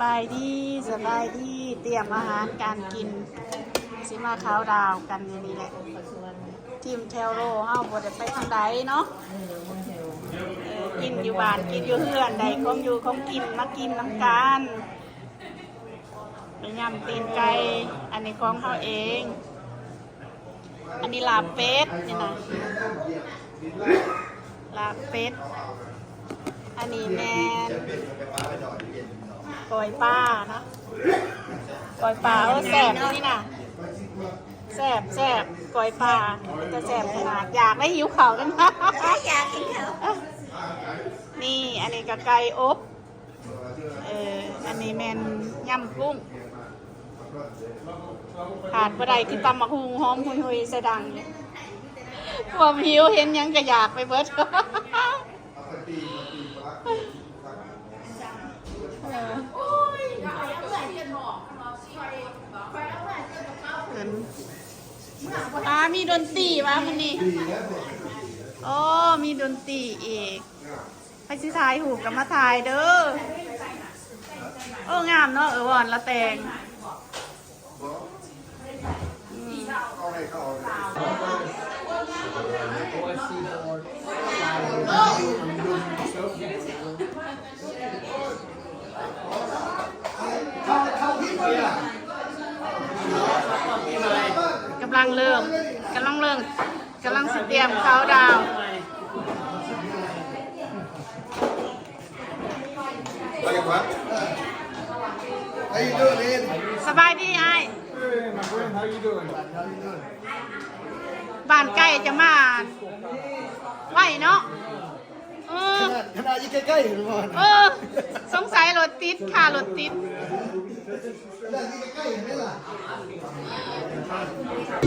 บายดีสบายดีเตรียมอาหารการกินสิมาข้าวดาวกันอยู่นี่แหละทีมเทลโลเฮาบ่ได้ไปทางใดเนาะเออกินอยู่บ้านกินอยู่เฮือนใดของอยู่ของกินมากินน้ำกันไปยำตีนไก่อันนี้ของเขาเอง อันนี้ลาเป็ดนี่นะลาเป็ดอันนี้แมน กอยป้านะกอยป้าโอ้แสบนี่นะแสบแสบกอยป้าจะแสบขนาดอยากได้หิวเขาวกันนะอยากกินเขานี่อันนี้ก็ไก่อบเอออันนี้แมนยำกุ้งขาดบ่ได้คือตำมะฮุงหอมหุยหุยๆใส่ดังความหิวเห็นหยังก็อยากไปเบิด เออเอิ้นอ่า มีดนตรีวะมันนี่โอ้มีดนตรีอีกไปสิถ่ายหูปกับมาถ่ายเด้อโอ้งามเนาะเออวอนละแตงอืมกำลังเริ่ม กำลังเริ่มกำลังสิเตรียมเขาน์ดาวน์ Like what? How you doing, man? สบายดีไอ้าย Hey, my friend, how you doing? บ้านใกล้จะมาไหวเนาะเออขนาดอยู่ใกล้ๆเห็นบ่เออ สงสัยรถติดค่ะรถติด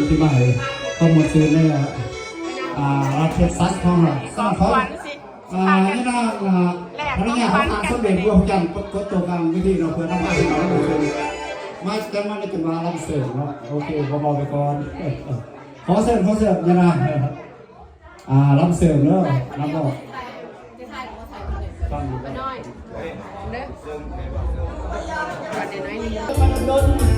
ที่มาเลย ข้อมูลซื้อในอ่ารัฐเท็กซัสของเราสร้างเขาอ่านี่นะอ่าพนักงานของทางสมเด็จรวมกันกดตัวกลางวิธีเราเพื่อทำให้เราดูมาจะมาในจุดมารับเสริมเนาะโอเคพอๆไปก่อนขอเสริมขอเสริมนี่นะอ่ารับเสริมเนาะรับบอกฟังน้อยเด้อก่อนเดี๋ยวน้อยนึง